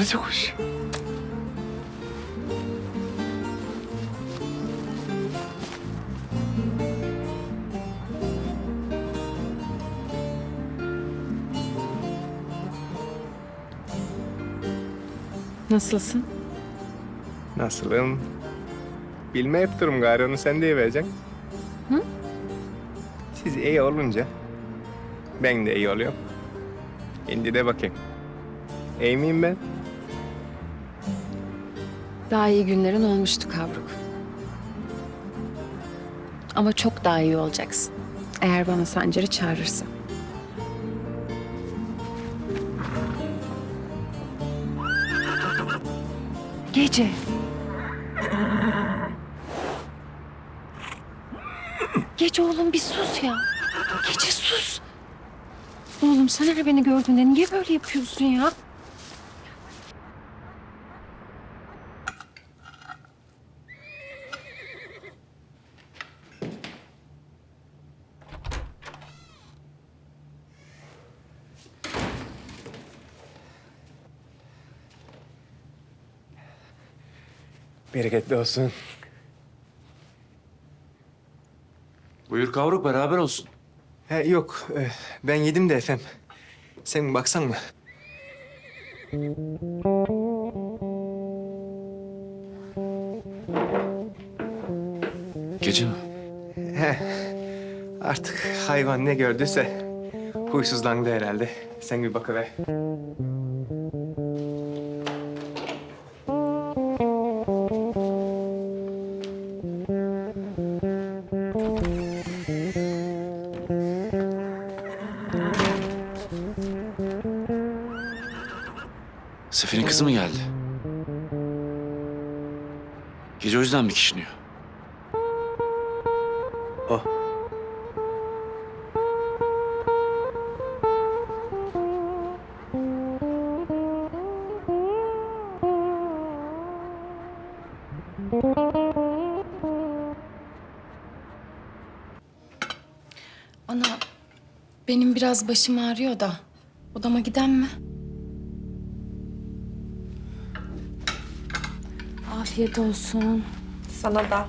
Kavruk. Alacakuş. Nasılsın? Nasılım? Bilme hep durum gari onu sen deyivereceksin. Hı? Siz iyi olunca ben de iyi oluyorum. Şimdi de bakayım. İyi miyim ben? Daha iyi günlerin olmuştu Kavruk. Ama çok daha iyi olacaksın. Eğer bana Sancar'ı çağırırsa. Gece. Gece oğlum bir sus ya. Gece sus. Oğlum sen her beni gördüğünde niye böyle yapıyorsun ya? Bereketli olsun. Buyur kavruk beraber olsun. He, yok, e, ben yedim de efem. Sen baksan mı? Gece mi? He, artık hayvan ne gördüyse huysuzlandı herhalde. Sen bir bakıver. Sefer'in kızı mı geldi? Gece o yüzden mi kişniyor? O. Ana, benim biraz başım ağrıyor da odama giden mi? Afiyet olsun. Sana da.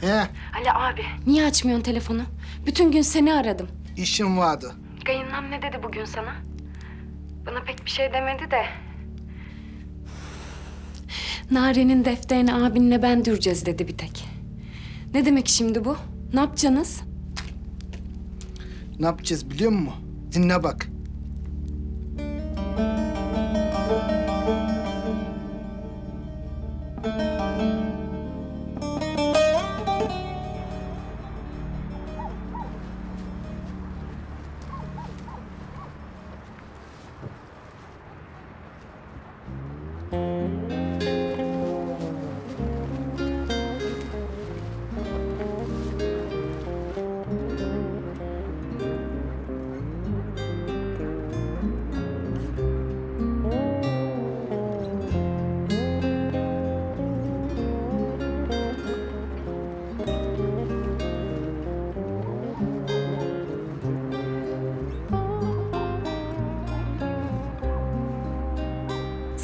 He, Ali abi. Niye açmıyorsun telefonu? Bütün gün seni aradım. işim vardı. Kayınlam ne dedi bugün sana? Bana pek bir şey demedi de. Nare'nin defterini abinle ben düreceğiz dedi bir tek. Ne demek şimdi bu? Ne yapacaksınız? Ne yapacağız biliyor musun? Dinle bak.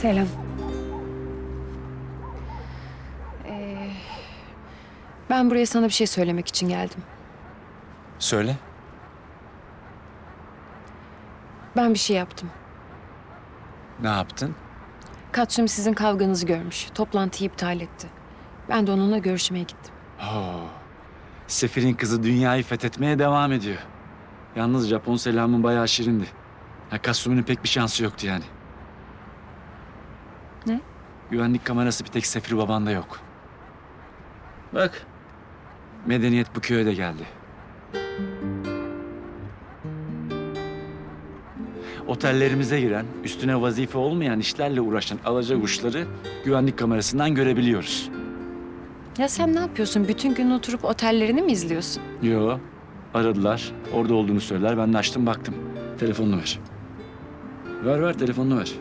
Selam. Ee, ben buraya sana bir şey söylemek için geldim. Söyle. Ben bir şey yaptım. Ne yaptın? Katsumi sizin kavganızı görmüş. Toplantıyı iptal etti. Ben de onunla görüşmeye gittim. Oo. Sefer'in kızı dünyayı fethetmeye devam ediyor. Yalnız Japon selamın bayağı şirindi. Ya Kasumi'nin pek bir şansı yoktu yani. Güvenlik kamerası bir tek Sefir babanda yok. Bak. Medeniyet bu köye de geldi. Otellerimize giren, üstüne vazife olmayan işlerle uğraşan alaca kuşları güvenlik kamerasından görebiliyoruz. Ya sen ne yapıyorsun? Bütün gün oturup otellerini mi izliyorsun? Yo. Aradılar. Orada olduğunu söylediler. Ben de açtım baktım. Telefonunu ver. Ver ver telefonunu ver.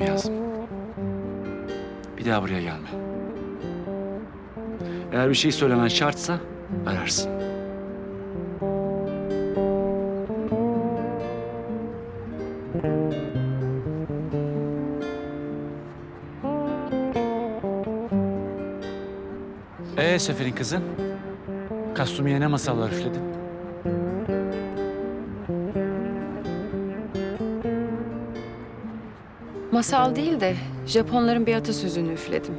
Numaramı yazdım. Bir daha buraya gelme. Eğer bir şey söylemen şartsa ararsın. Ee Sefer'in kızı? Kastumiye ne masallar üfledin? Masal değil de Japonların bir atasözünü üfledim.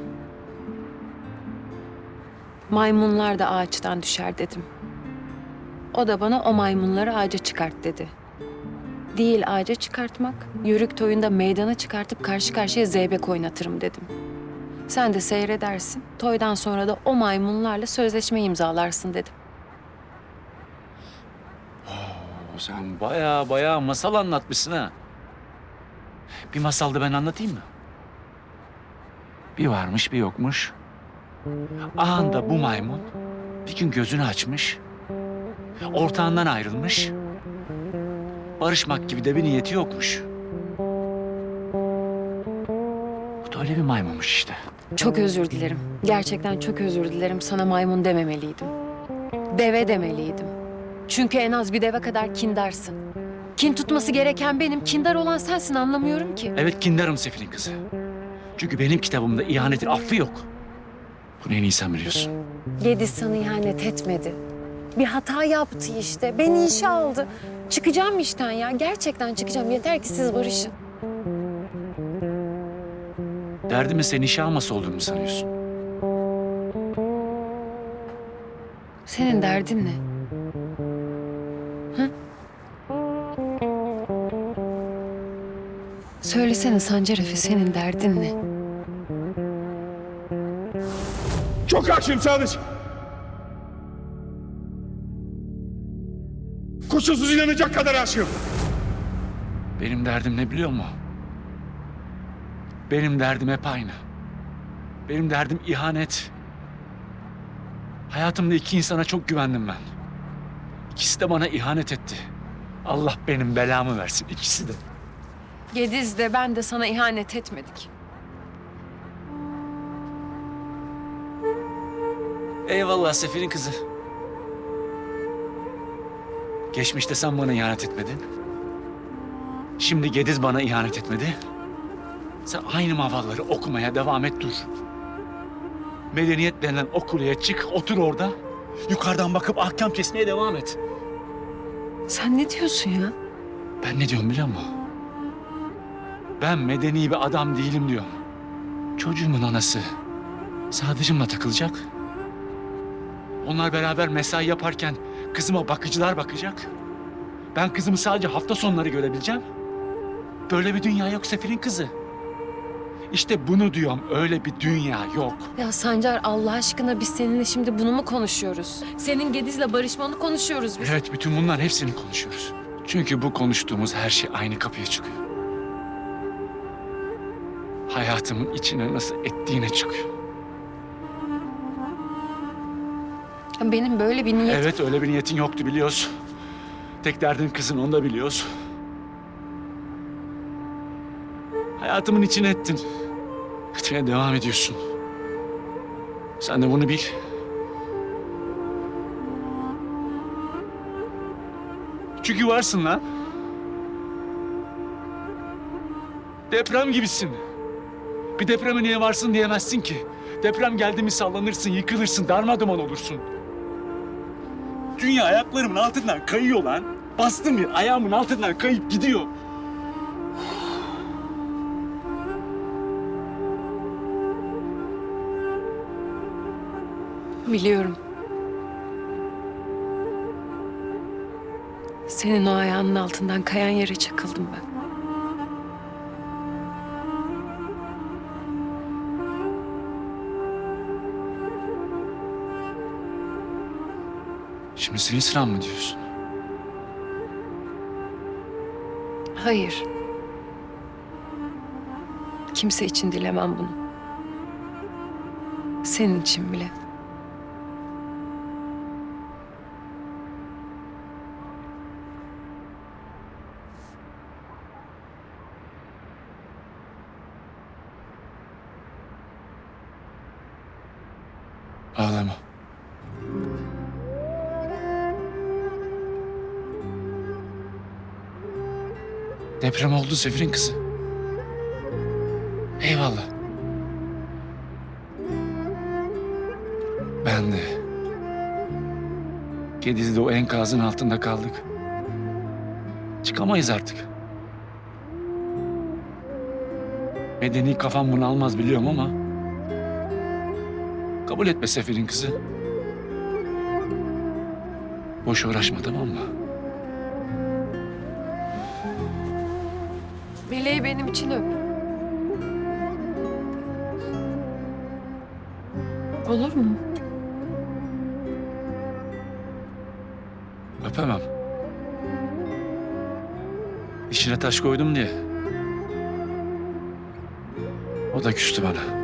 Maymunlar da ağaçtan düşer dedim. O da bana o maymunları ağaca çıkart dedi. Değil ağaca çıkartmak, yörük toyunda meydana çıkartıp karşı karşıya zeybek oynatırım dedim. Sen de seyredersin, toydan sonra da o maymunlarla sözleşme imzalarsın dedim. Sen bayağı bayağı masal anlatmışsın ha. Bir masal da ben anlatayım mı? Bir varmış bir yokmuş. Ahanda bu maymun bir gün gözünü açmış. Ortağından ayrılmış. Barışmak gibi de bir niyeti yokmuş. Bu da öyle bir maymunmuş işte. Çok özür dilerim. Gerçekten çok özür dilerim. Sana maymun dememeliydim. Deve demeliydim. Çünkü en az bir deve kadar kindarsın. Kin tutması gereken benim, kindar olan sensin anlamıyorum ki. Evet kindarım Sefil'in kızı. Çünkü benim kitabımda ihanetin affı yok. Bunu en iyi sen biliyorsun. Gediz sana ihanet etmedi. Bir hata yaptı işte. Beni işe aldı. Çıkacağım işten ya. Gerçekten çıkacağım. Yeter ki siz barışın. Derdimin seni işe alması olduğunu mu sanıyorsun? Senin derdin ne? Hı? Söylesene Sancar Efe senin derdin ne? Çok aşığım Sadıç. Kusursuz inanacak kadar aşığım. Benim derdim ne biliyor musun? Benim derdim hep aynı. Benim derdim ihanet. Hayatımda iki insana çok güvendim ben. İkisi de bana ihanet etti. Allah benim belamı versin ikisi de. Gediz de ben de sana ihanet etmedik. Eyvallah Sefir'in kızı. Geçmişte sen bana ihanet etmedin. Şimdi Gediz bana ihanet etmedi. Sen aynı mavalları okumaya devam et dur. Medeniyet denilen o kuleye çık, otur orada. Yukarıdan bakıp ahkam kesmeye devam et. Sen ne diyorsun ya? Ben ne diyorum biliyor musun? Ben medeni bir adam değilim diyorum. Çocuğumun anası Sadıcımla takılacak. Onlar beraber mesai yaparken kızıma bakıcılar bakacak. Ben kızımı sadece hafta sonları görebileceğim. Böyle bir dünya yok Sefir'in kızı. İşte bunu diyorum. Öyle bir dünya yok. Ya Sancar Allah aşkına biz seninle şimdi bunu mu konuşuyoruz? Senin Gediz'le barışmanı konuşuyoruz biz. Evet, bütün bunların hepsini konuşuyoruz. Çünkü bu konuştuğumuz her şey aynı kapıya çıkıyor. Hayatımın içine nasıl ettiğine çıkıyor. Benim böyle bir niyetim... Evet, öyle bir niyetin yoktu biliyoruz. Tek derdin kızın, onu da biliyoruz. Hayatımın içine ettin. Etmeye devam ediyorsun. Sen de bunu bil. Çünkü varsın lan. Deprem gibisin. Bir depreme niye varsın diyemezsin ki. Deprem geldi mi sallanırsın, yıkılırsın, darmadağın olursun. Dünya ayaklarımın altından kayıyor lan. Bastım bir ayağımın altından kayıp gidiyor. Biliyorum. Senin o ayağının altından kayan yere çakıldım ben. Şimdi senin sıran mı diyorsun? Hayır. Kimse için dilemem bunu. Senin için bile. Ağlama. Deprem oldu Sefer'in kızı. Eyvallah. Ben de. Gediz'de o enkazın altında kaldık. Çıkamayız artık. Medeni kafam bunu almaz biliyorum ama... Kabul etme Sefer'in kızı. Boş uğraşma tamam mı? Meleği benim için öp. Olur mu? Öpemem. İşine taş koydum diye. O da küstü bana.